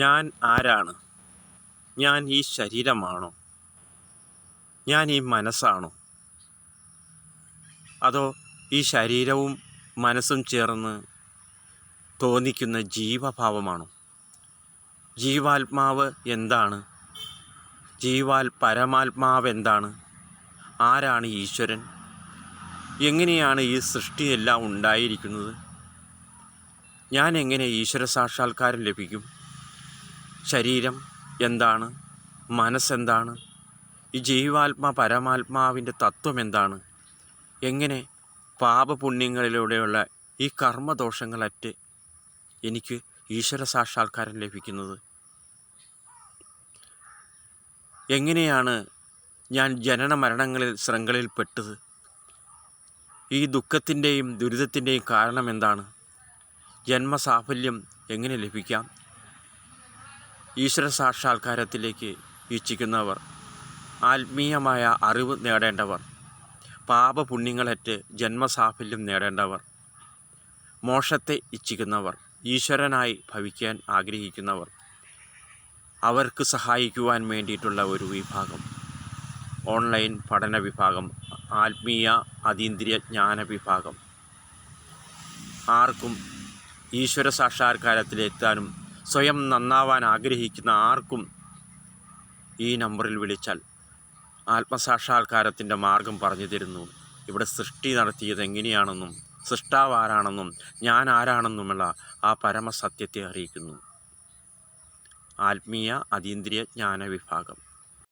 ഞാൻ ആരാണ്? ഞാൻ ഈ ശരീരമാണോ? ഞാൻ ഈ മനസ്സാണോ? അതോ ഈ ശരീരവും മനസ്സും ചേർന്ന് തോന്നിക്കുന്ന ജീവഭാവമാണോ? ജീവാത്മാവ് എന്താണ്? ജീവാൽ പരമാത്മാവ് എന്താണ് ആരാണ് ഈശ്വരൻ? എങ്ങനെയാണ് ഈ സൃഷ്ടിയെല്ലാം ഉണ്ടായിരിക്കുന്നത്? ഞാൻ എങ്ങനെ ഈശ്വര സാക്ഷാത്കാരം ലഭിക്കും? ശരീരം എന്താണ്? മനസ്സെന്താണ്? ഈ ജീവാത്മാ പരമാത്മാവിന്റെ തത്വം എന്താണ് എങ്ങനെ പാപപുണ്യങ്ങളിലൂടെയുള്ള ഈ കർമ്മദോഷങ്ങളറ്റ് എനിക്ക് ഈശ്വര സാക്ഷാത്കാരം ലഭിക്കുന്നത്? എങ്ങനെയാണ് ഞാൻ ജനന മരണങ്ങളിൽ ശൃംഖലയിൽ പെട്ടത് ഈ ദുഃഖത്തിന്റെയും ദുരിതത്തിന്റെയും കാരണം എന്താണ് ജന്മസാഫല്യം എങ്ങനെ ലഭിക്കാം? ഈശ്വര സാക്ഷാത്കാരത്തിലേക്ക് ഇച്ഛിക്കുന്നവർ ആത്മീയമായ അറിവ് നേടേണ്ടവർ പാപപുണ്യങ്ങളറ്റ് ജന്മസാഫല്യം നേടേണ്ടവർ മോക്ഷത്തെ ഇച്ഛിക്കുന്നവർ ഈശ്വരനായി ഭവിക്കാൻ ആഗ്രഹിക്കുന്നവർ അവർക്ക് സഹായിക്കുവാൻ വേണ്ടിയിട്ടുള്ള ഒരു വിഭാഗം ഓൺലൈൻ പഠന വിഭാഗം ആത്മീയ അതീന്ദ്രിയ ജ്ഞാന വിഭാഗം. ആർക്കും ഈശ്വര സാക്ഷാത്കാരത്തിലെത്താനും സ്വയം നന്നാവാൻ ആഗ്രഹിക്കുന്ന ആർക്കും ഈ നമ്പറിൽ വിളിച്ചാൽ ആത്മസാക്ഷാത്കാരത്തിന്റെ മാർഗം പറഞ്ഞു തരുന്നു. ഇവിടെ സൃഷ്ടി നടത്തിയത് എങ്ങനെയാണെന്നും സൃഷ്ടാവ് ആരാണെന്നും ഞാൻ ആരാണെന്നുമുള്ള ആ പരമസത്യത്തെ അറിയിക്കുന്നു. ആത്മീയ അതീന്ദ്രിയ ജ്ഞാന വിഭാഗം